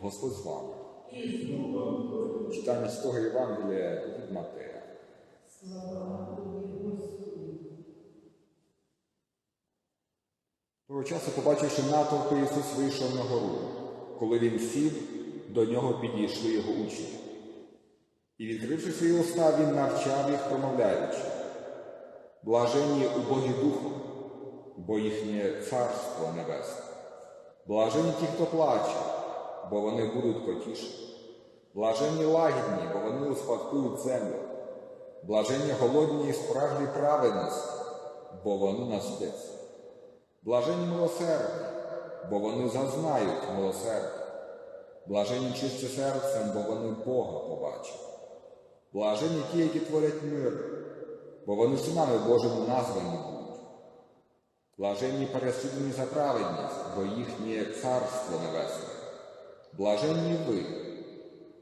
Господь з вами. Читання з того Євангелія від Матея. Того часу, побачивши натовпи, Ісус вийшов на гору. Коли він сів, до нього підійшли його учні. І, відкривши свої уста, він навчав їх, промовляючи. Блаженні убогі духом, бо їхнє царство небесне. Блаженні ті, хто плаче, бо вони будуть потішені. Блаженні лагідні, бо вони успадкують землю. Блаженні голодні і справді праведності, бо вони насудяться. Блаженні милосердні, бо вони зазнають милосердя. Блаженні чисті серцем, бо вони Бога побачать. Блаженні ті, які творять мир, бо вони синами Божими названі будуть. Блаженні переслідувані за праведність, бо їхнє царство небесне. Блаженні ви,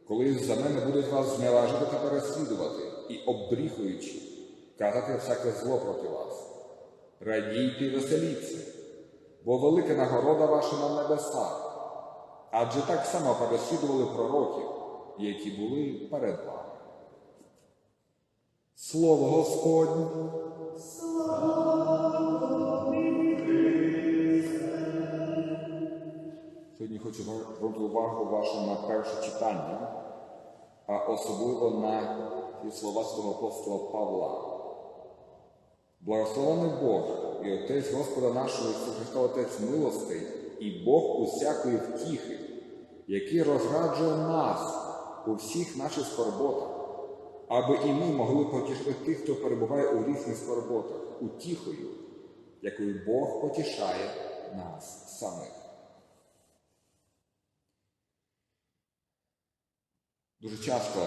коли за мене будуть вас зневажити та переслідувати і обдріхуючи, казати всяке зло проти вас. Радійте і веселіться, бо велика нагорода ваша на небесах, адже так само переслідували пророків, які були перед вами. Слово Господнє. Сьогодні хочу звернути увагу вашу на перше читання, а особливо на ті слова свого апостола Павла. Благословений Бог і Отець Господа нашого Ісуса Христа, Отець милостей і Бог усякої втіхи, який розраджує нас у всіх наших скорботах, аби і ми могли потішити тих, хто перебуває у різних скорботах, утіхою, якою Бог потішає нас самих. Дуже часто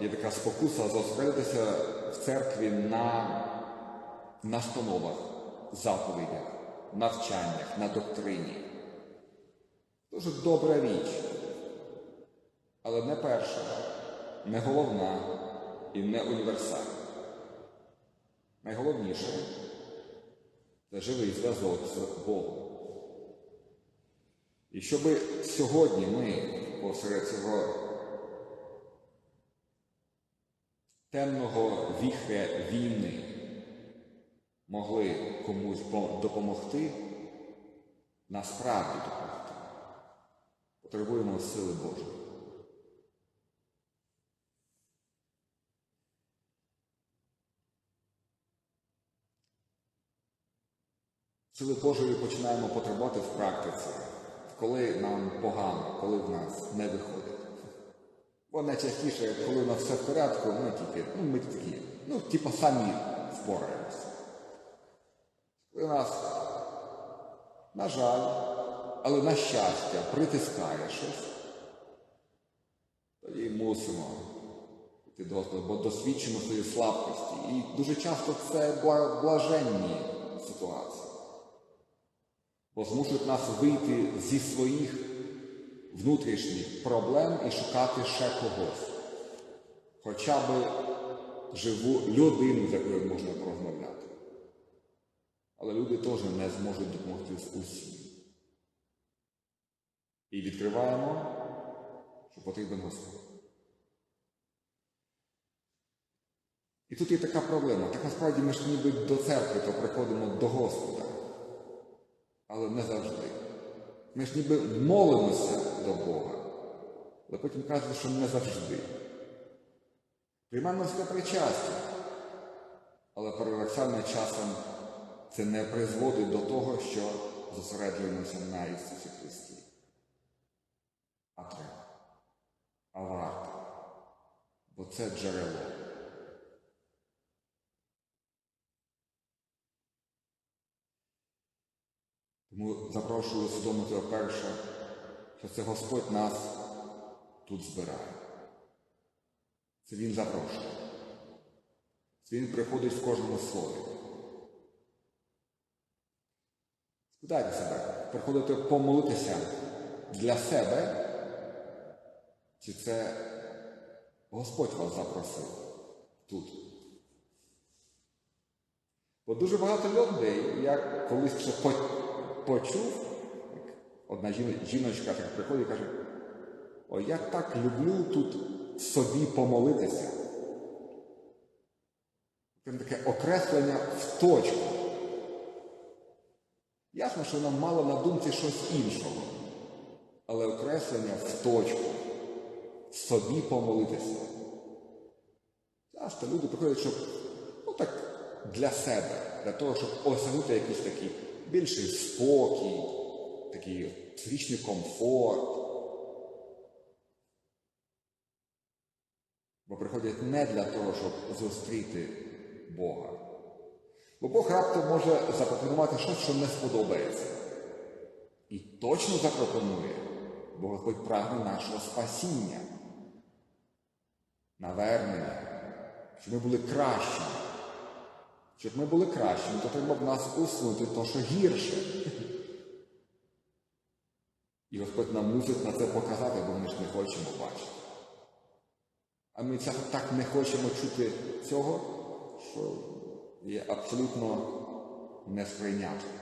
є така спокуса зосередитися в церкві на настановах, заповідях, навчаннях, на доктрині. Дуже добра річ, але не перша, не головна і не універсальна. Найголовніше це живий зв'язок з Богом. І щоб сьогодні ми посеред цього темного віхря війни могли комусь допомогти, насправді допомогти. Потребуємо сили Божої. Сили Божої починаємо потребувати в практиці, коли нам погано, коли в нас не виходить. Бо найчастіше, коли у нас все в порядку, ми тільки, ну ми такі, ну, типу, самі впораємося. Коли нас, на жаль, але на щастя, притискає щось, тоді мусимо йти до бо досвідчимо свої слабкості. І дуже часто це блаженні ситуації. Бо змушують нас вийти зі своїх внутрішніх проблем і шукати ще когось. Хоча б живу людину, з якою можна порозмовляти. Але люди теж не зможуть допомогти з усім. І відкриваємо, що потрібен Господь. І тут є така проблема. Так насправді ми ж ніби до церкви то приходимо до Господа. Але не завжди. Ми ж ніби молимося до Бога, але потім кажуть, що не завжди. Приймаємо святе причастя, але парадоксально часом це не призводить до того, що зосереджуємося на Ісусі Христі. А треба. А варто. Бо це джерело. Тому запрошую усвідомити перше, що це Господь нас тут збирає. Це Він запрошує. Це Він приходить в кожному слові. Спитайте себе, приходите помолитися для себе, чи це Господь вас запросив тут? Бо дуже багато людей, як колись ще почув, одна жіночка так приходить і каже, О, я так люблю тут собі помолитися. Це таке окреслення в точку. Ясно, що нам мало на думці щось іншого, але окреслення в точку, собі помолитися. Часто люди приходять, щоб ну так для себе, для того, щоб осягнути якийсь такий більший спокій, такий психічний комфорт. Бо приходять не для того, щоб зустріти Бога. Бо Бог раптом може запропонувати щось, що не сподобається. І точно запропонує, бо Господь прагне нашого спасіння, навернення, щоб ми були кращими. Щоб ми були кращими, то треба в нас усунути то, що гірше. Господь нам мусить на це показати, бо ми ж не хочемо бачити. А ми так не хочемо чути цього, що є абсолютно несприйнятним.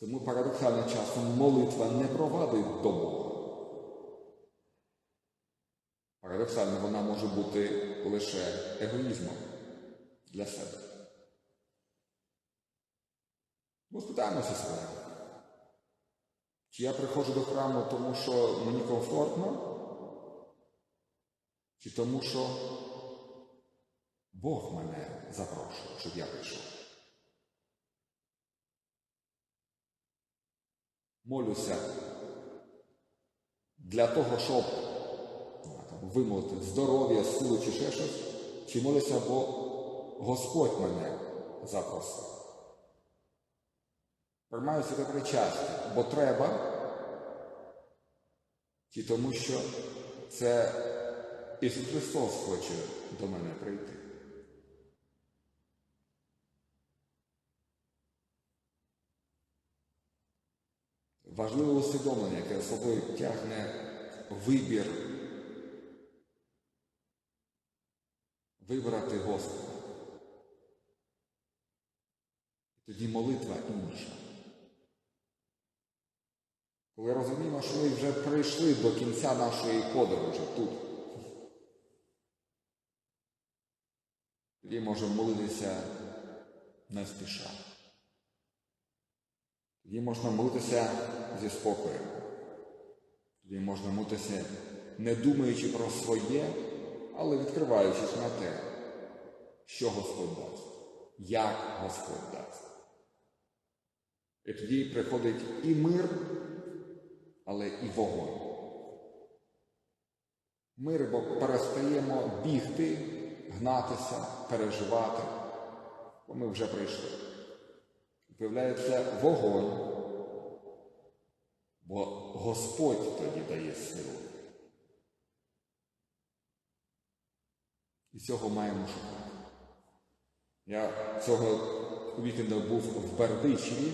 Тому парадоксально часом молитва не провадить до Бога. Парадоксально вона може бути лише егоїзмом для себе. Ну, спитаємося себе. Я приходжу до храму, тому що мені комфортно? Чи тому, що Бог мене запрошує, щоб я прийшов? Молюся для того, щоб ну, там, вимолити здоров'я, силу чи ще щось, чи молюся, бо Господь мене запросив. Приймаю себе причастя, бо треба, чи тому, що це Ісус Христос хоче до мене прийти. Важливе усвідомлення, яке собою тягне вибір вибрати Господа. Тоді молитва інша. Коли розуміємо, що ми вже прийшли до кінця нашої подорожі тут. Тоді можемо молитися не спіша. Тоді можна молитися зі спокоєм. Тоді можна молитися, не думаючи про своє, але відкриваючись на те, що Господь дасть, як Господь дасть. І тоді приходить і мир, але і вогонь. Мир, бо перестаємо бігти, гнатися, переживати, бо ми вже прийшли. Виявляється вогонь, бо Господь тоді дає силу. І цього маємо шукати. Я цього вікенда був в Бердичеві,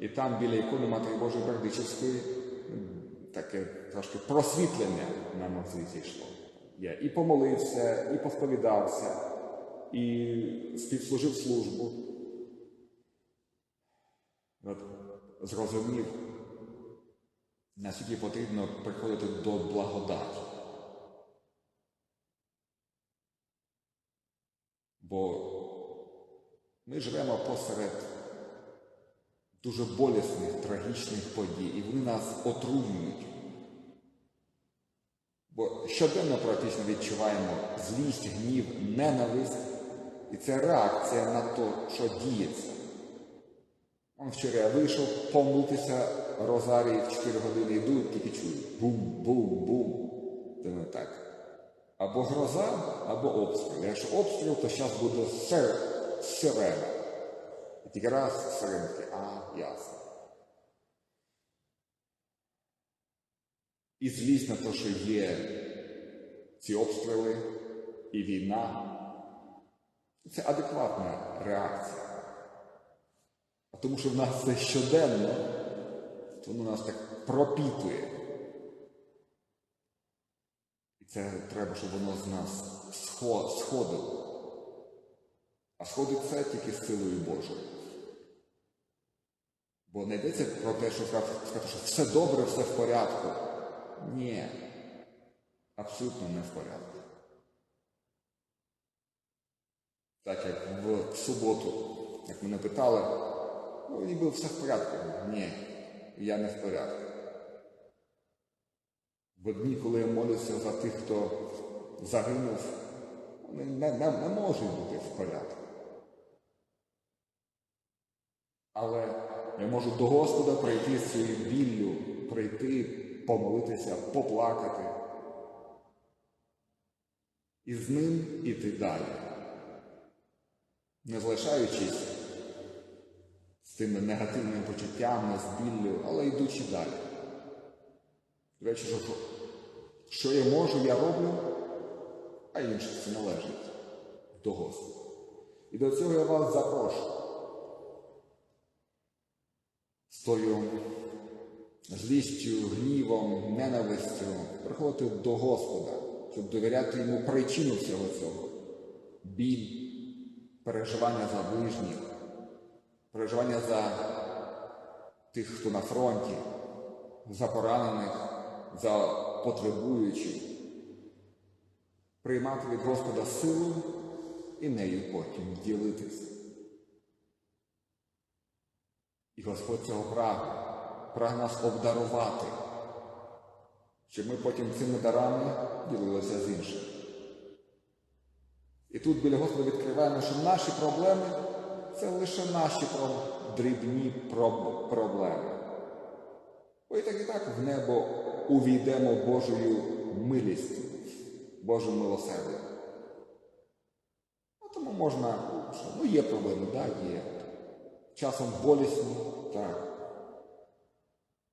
і там біля ікони Матері Божої Бердичевської таке трошки просвітлення на мозиці йшло. Я і помолився, і посповідався, і співслужив службу. От зрозумів, наскільки потрібно приходити до благодаті. Бо ми живемо посеред дуже болісних, трагічних подій, і вони нас отруюють. Бо щоденно практично відчуваємо злість, гнів, ненависть, і це реакція на те, що діється. Он вчора я вийшов помутися Розарії в 4 години йду, тільки чую. Бум-бум-бум. Думаю, так. Або гроза, або обстріл. Якщо обстріл, то зараз буде сир, сирена. І тільки раз сиренки, а, ясно. І злість на те, що є ці обстріли і війна. Це адекватна реакція. А тому що в нас це щоденно, воно нас так пропітує. І це треба, щоб воно з нас сходило. А сходить це тільки з силою Божою. Бо не йдеться про те, що сказати, що все добре, все в порядку. Ні. Абсолютно не в порядку. Так як в суботу, як мене питали, ну ніби все в порядку. Ні, я не в порядку. В дні, коли я молюся за тих, хто загинув, вони не, не, не можуть бути в порядку. Але я можу до Господа прийти з цією біллю, прийти, помолитися, поплакати. І з ним іти далі. Не залишаючись з тими негативними почуттями, з біллю, але йдучи далі. Речі, що, що я можу, я роблю, а інше це належить до Господа. І до цього я вас запрошую. Тою злістю, гнівом, ненавистю приходити до Господа, щоб довіряти йому причину всього цього. Біль, переживання за ближніх, переживання за тих, хто на фронті, за поранених, за потребуючих, приймати від Господа силу і нею потім ділитися. І Господь цього прагне, прагне нас обдарувати, щоб ми потім цими дарами ділилися з іншими. І тут біля Господа відкриваємо, що наші проблеми це лише наші дрібні проблеми. Бо і так і так в небо увійдемо Божою милістю, Божим милосердям. А тому можна, ну, що, ну є проблеми, так, є. Часом болісні, так.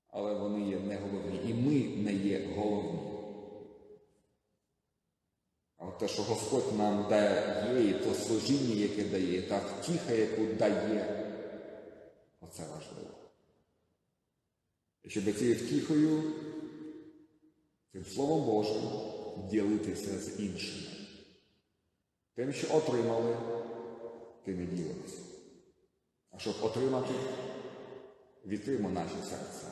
Але вони є не головні. І ми не є головні. А те, що Господь нам дає, і то служіння, яке дає, та втіха, яку дає, оце важливо. І щоб цією втіхою, цим Словом Божим, ділитися з іншими. Тим, що отримали, тим і ділимося. Щоб отримати, відкриємо наші серця